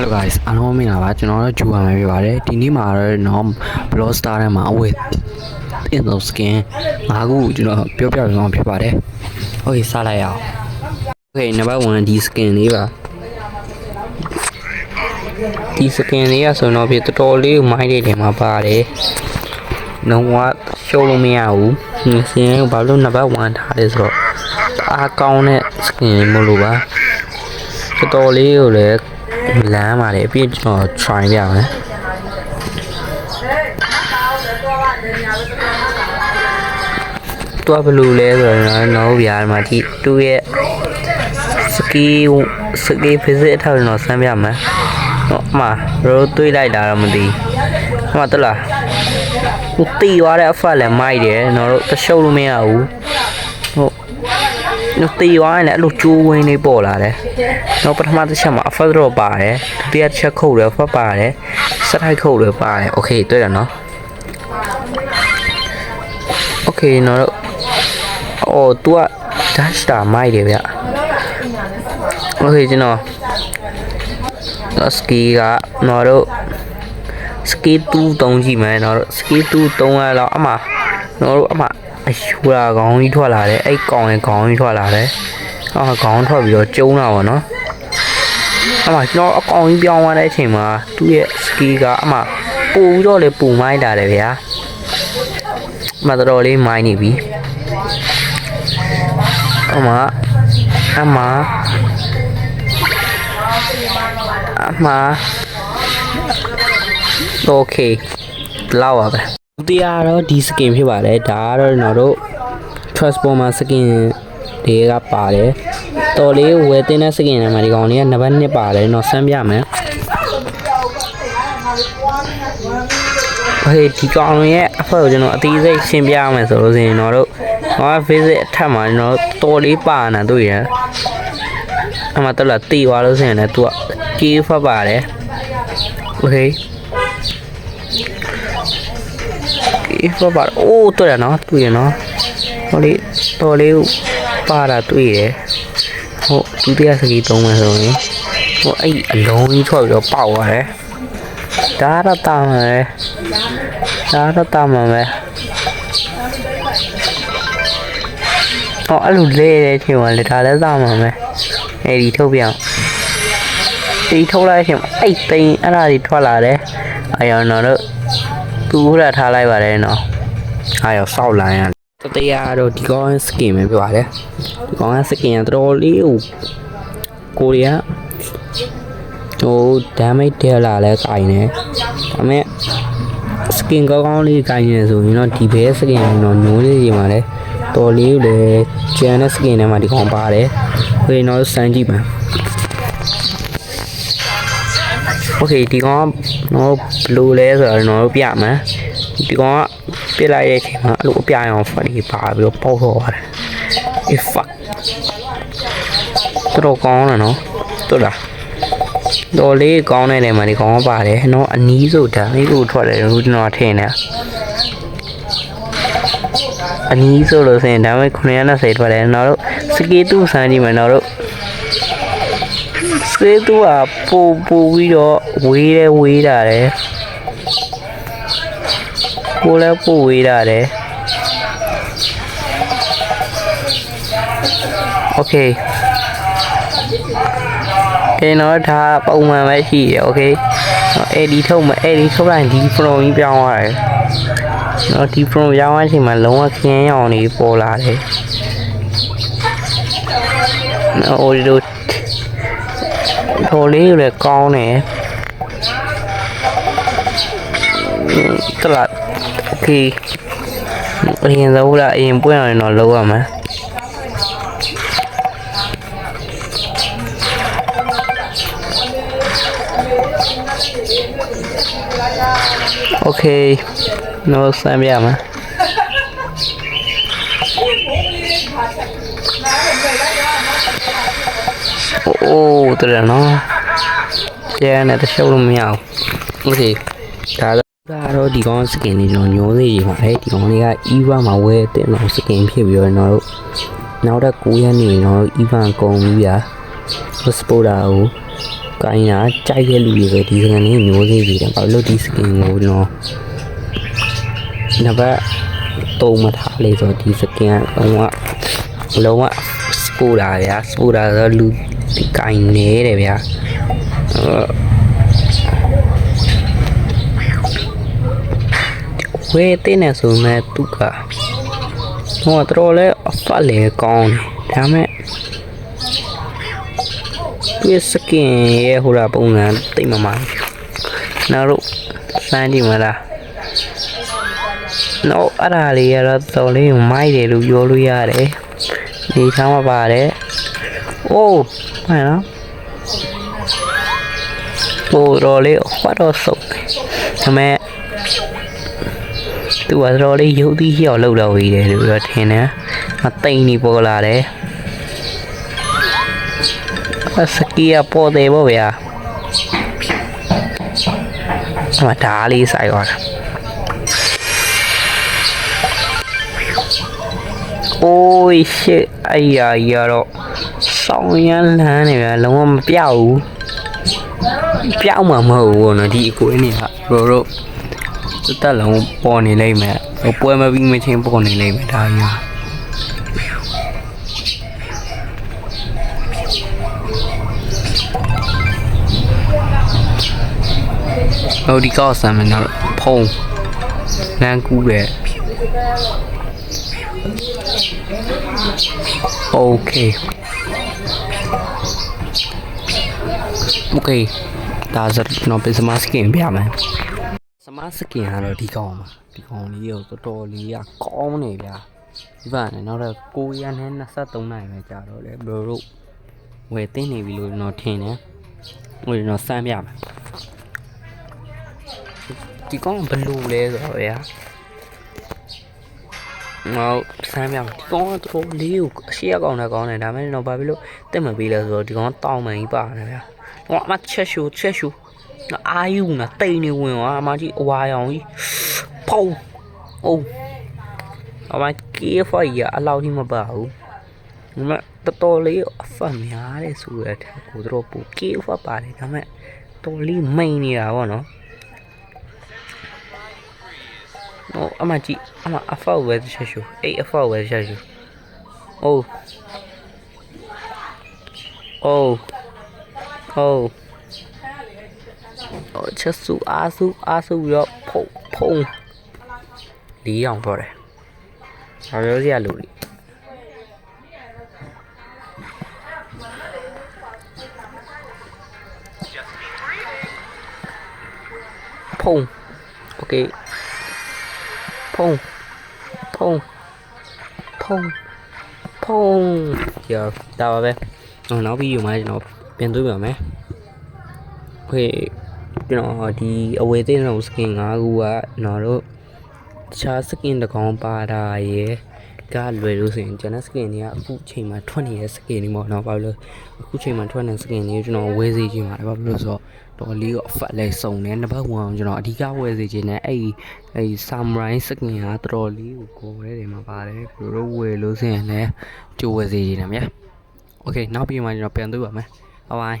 Hello guys အားလုံးမင်္ဂလာပါကျွန်တော်တို့ဂျူပါမယ်ပြပါတယ်ဒီနေ့မှာတော့ non blog star ထဲမှာ with in the skin ငါးခုကျွန်တော်ပြောပြပြမှာဖြစ်ပါတယ် Okay စလိုက်အောင် Okay number 1ဒီ skin လေးပါဒီ skin လေးကဆိုတော့ပြတော်တော်လေးကိုမိုင်းလေးတွေမှာပါတယ်လုံးဝရှုံးလို့မရဘူးဒီ skin ကိုဘာလို့ number 1ထားလဲဆိုတော့အားကောင်းတဲ့ skin လေးမလို့ပါတော်တော်လေးကိုလည်း လမ်းပါတယ်အပြည့်ကျွန်တော် try ပြမယ်တော့ဘယ်လိုလဲဆိုတော့နော်ဗျာဒီမှာဒီသူ့ရဲ့စကီစကီ visit အထောက်တော့ဆမ်းပြမယ်တော့အမရိုးတွေးလိုက်တာတော့မသိအမတက်လားဟိုတီသွားတဲ့အဖက်လည်းမိုက်တယ်နော်တို့တရှုပ်လို့မရဘူးဟုတ် လို့တေသွားရင်လည်းအဲ့လိုကျိုးဝင်းလေးပေါ်လာတယ်။နောက်ပထမတစ်ချက်မှာ effect တော့ပါတယ်။ဒုတိယတစ်ချက်ခုတ်တယ် effect ပါတယ်။စက်ထိုက်ခုတ်တယ်ပါတယ်။ Okay တွေ့တယ်နော်။ Okay နော်တော့အော် तू က dash တာမိုက်တယ်ဗျ။ Okay ကျွန်တော် ski ကနော်တော့ ski 2တုံးကြည့်မယ်နော်တော့ ski 2တုံးရတော့အမှနော်တို့အမှ အယူလာခေါင်းကြီးထွက်လာတယ်အဲ့ကောင်ရဲ့ခေါင်းကြီးထွက်လာတယ်အော်ခေါင်းထွက်ပြီးတော့ကျုံးတာပေါ့နော်အမကျွန်တော်အကောင်ကြီးပြောင်းသွားတဲ့အချိန်မှာသူ့ရဲ့စကီကအမပူပြီးတော့လေပူမိုင်းတာတယ်ဗျာအမတော်တော်လေးမိုင်းနေပြီအမအမအမโอเคလောက်ပါပဲ ဒုတိယတော့ဒီ skin ဖြစ်ပါတယ်ဒါကတော့ကျွန်တော်တို့ transformer skin တွေကပါတယ်တော်လေးဝယ်တင်တဲ့ skin တွေမှာဒီကောင်လေးကနှစ်ဘက်နှစ်ပါတယ်ကျွန်တော်ဆမ်းပြမယ်ဟေးဒီကောင်ရဲ့အဖက်ကိုကျွန်တော်အသေးစိတ်ရှင်းပြရမယ်ဆိုလို့ဆိုရင်ကျွန်တော်တို့ဟော visit အထက်မှာကျွန်တော်တော်လေးပါနေတို့ရအမှတော်လာတီသွားလို့ဆိုရင်လည်းသူက key ဖတ်ပါတယ် okay ဘာပါအိုးတွေ့ရနော်တွေ့ရနော်ဟိုလေးတော်လေးပါတာတွေ့တယ်ဟုတ်ဒုတိယစကီသုံးမယ်ဆိုရင်ဟိုအဲ့အလုံးကြီးထွက်ပြီးတော့ပေါက်သွားတယ်ဒါရတာမှာပဲဒါရတာမှာပဲအော်အဲ့လိုလဲတဲ့ချိန်မှာလေဒါလည်းသာမှာပဲအဲ့ဒီထုတ်ပြအောင်ဒီထုတ်လိုက်ချိန်မှာအဲ့သိန်းအဲ့ဒါတွေထွက်လာတယ်အယောင်တော်တို့ သူ့ဟိုတာထားလိုက်ပါတယ်နော်အယောင်စောက်လာရင်တတရားတော့ဒီကောင်စကင်ပဲပြောပါတယ်ဒီကောင်ကစကင်ကတော်တော်လေးကိုကိုရီးယားဟို damage တဲလာလဲကင်နေဒါပေမဲ့ skin ကောင်းကောင်းလေးကင်နေဆိုရင်တော့ဒီဘဲ skin တော့ညိုးလေးကြီးမှာလဲတော်လေးကိုလည်းကျန်တဲ့ skin ထဲမှာဒီကောင်ပါတယ်ဟိုတော့စမ်းကြည့်ပါ Okay ဒီကောင်ကတော့ဘလူးလဲဆိုတော့ကျွန်တော်တို့ပြမယ်ဒီကောင်ကပြစ်လိုက်ရဲ့အချိန်မှာအဲ့လိုအပြာရောင်ဖတ်ပြီးပါပြီးတော့ပေါက်တော့ပါတယ် if fuck တော်တော်ကောင်းတယ်နော်တော်လားတော်လေးကောင်းတဲ့နေရာမှာဒီကောင်ကပါတယ်နော်အနီးဆိုတာမိကိုထွက်တယ်လို့ကျွန်တော်ထင်တယ်အနီးဆိုလို့ဆိုရင်ဒါပေမဲ့920ထွက်တယ်နော်တို့စကေးတူစမ်းကြည့်မယ်နော်တို့ စကေးတူကပို့ပို့ပြီးတော့ဝေးတယ်ဝေးတာတယ်ကိုလည်းပို့ဝေးတာတယ်โอเคကဲတော့ဒါပုံမှန်ပဲရှိရโอเคအဲ့ဒီထုတ်မအဲ့ဒီထုတ်လိုက်ဒီ from ကြီးပြောင်းသွားတယ်နော်ဒီ from ပြောင်းသွားချိန်မှာလုံးဝခင်းရောင်နေပေါ်လာတယ်နော်ဟိုဒီလို တော်လေးကိုလည်းကောင်းတယ်တလားโอเคအရင်ဆုံးလားအရင်ပွင့်အောင်တော့လောက်ရမယ်โอเคနော်ဆမ်းပြမ ယ်အိုးတော်နော်ကျန်တဲ့တရှုပ်လို့မရဘူးโอเคဒါတော့ဒါတော့ဒီကောင်စကင်လေးကျွန်တော်ညိုသေးကြီးပါလေဒီကောင်လေးက EVA မှာဝယ်တဲ့တော့စကင်ဖြစ်ပြီးတော့ကျွန်တော်တို့နောက်တော့9ရက်နေကျွန်တော်တို့ EVA ကုန်ပြီဗျာစပိုတာကို ကိုင်းတာကြိုက်တဲ့လူတွေပဲဒီစကန်လေးမျိုးသေးသေးတယ်ဘာလို့ဒီစကင်ကိုတော့နံပါတ်တုံးမထားလေဆိုဒီစကင်ကတော့လုံးဝစ ပူတာဗျာစပူတာဆိုလူဒီကိုင်းနေတယ်ဗျာဝဲတင်းနေဆိုမဲ့သူကဟိုတော့လဲအဖက်လေကောင်းတယ်ဒါမဲ့သူစကင်ရဲ့ဟိုလာပုံစံတိတ်မမှန်နောက်တော့စမ်းကြည့်မလားနော်အဲ့ဒါလေးကတော့တော်လေးကိုမိုက်တယ်လို့ပြောလို့ရတယ် ဒီထားမှာပါတယ်အိုးဟဲ့နော်ဟိုတော်လေးဟောတော့ဆုံးဒါမဲ့သူကတော်လေးရုပ်သီးလျှော့လောက်တော့ဝေးတယ်လို့တော့ထင်တယ်မတိန်နေပေါ်လာတယ်အစကီးကပေါ်တယ်ဗောဗျာအမဒါလေးဆိုင်သွားတာ Oh shit အဲ့ရရတော့စောင်းရမ်းလန်းနေဗျာလုံးဝမပြောက်ဘူးပြောက်မှာမဟုတ်ဘူးနော်ဒီအကွေးနေတာဘရိုတို့တက်တက်လုံးပေါ်နေလိမ့်မယ်ဟိုပွဲမပြီးမချင်းပေါ်နေလိမ့်မယ်ဒါကြီးဟိုဒီကောက်ဆမ်းမယ်နော်ဖုံးလမ်းကူးပဲ Okay. Okay. ဒါဆိုတော့ပြန်စမစကင်ပြမယ်။စမစကင်ကတော့ဒီကောင်ပါ။ဒီကောင်လေးကိုတော်တော်လေးကကောင်းနေဗျာ။ဒီပါနဲ့နောက်တော့9ရက်နဲ့23နိုင်ပဲကြာတော့လေဘရိုတို့ဝယ်သိနေပြီလို့ကျွန်တော်ထင်တယ်။ဟိုကျွန်တော်စမ်းပြမယ်။ဒီကောင်ဘယ်လိုလဲဆိုတော့ဗျာ။ ငေါဆမ်းပြောင်းဒီကောင်ကတော့လေးကိုအရှိရကောင်နဲ့ကောင်းတယ်ဒါပေမဲ့တော့ဘာဖြစ်လို့တက်မပေးလဲဆိုတော့ဒီကောင်တောင်းမှန်ကြီးပါတယ်ဗျာဟောအမချက်ရှူချက်ရှူအာယူနာတိတ်နေဝင်သွားအမကြီးအဝါရောင်ကြီးဖုံးအိုးအမကေးဖိုင်ရအလောက်ကြီးမပါဘူးဒီမှာတော်တော်လေးအဖတ်များတယ်ဆိုရတဲ့ကိုတော့ပူကေးဖတ်ပါတယ်ဒါပေမဲ့တော်လေးမိန်နေတာပေါ့နော် ဟိုအမကြည့်အမအဖောက်ပဲချက်ရှူအေးအဖောက်ပဲချက်ရှူအိုးအိုးအိုးအော်ချက်စုအားစုအားစုပြီးတော့ဖုံဖုံလေးအောင်တော့တယ်။ဘာပြောစရာလို့လဲ ဖုံးဖုံးဖုံးဖုံးကြောက်ဒါပါပဲနောက်ဗီဒီယိုမှာကျွန်တော်ပြန်တွေ့ပါမယ်ဟေ့ကျွန်တော်ဒီအဝယ်သိမ်းဆုံး skin 5ခုကကျွန်တော်တို့တခြား skin တကောင်ပါတာရယ် ကလွယ်လို့ဆိုရင်ကျွန်တော်စကင်တွေကအခုချိန်မှာထွက်နေတဲ့စကင်တွေပေါ့နော်ဘာလို့လဲအခုချိန်မှာထွက်နေတဲ့စကင်တွေကျွန်တော်ဝယ်စေချင်ပါတယ်ဘာလို့လဲဆိုတော့တော်လေးကိုအဖက်လဲစုံတယ်နံပါတ်1ကျွန်တော်အဓိကဝယ်စေချင်တဲ့အဲ့ဒီအဲ့ဒီ samurai စကင်ကတော်တော်လေးကိုကိုယ်ရဲတယ်မှာပါတယ်ဘယ်လိုဝယ်လို့ဆိုရင်လည်းကြိုးဝယ်စေချင်တယ်ဗျာ Okay နောက်ပြီးမှကျွန်တော်ပြန်သွင်းပါမယ် bye bye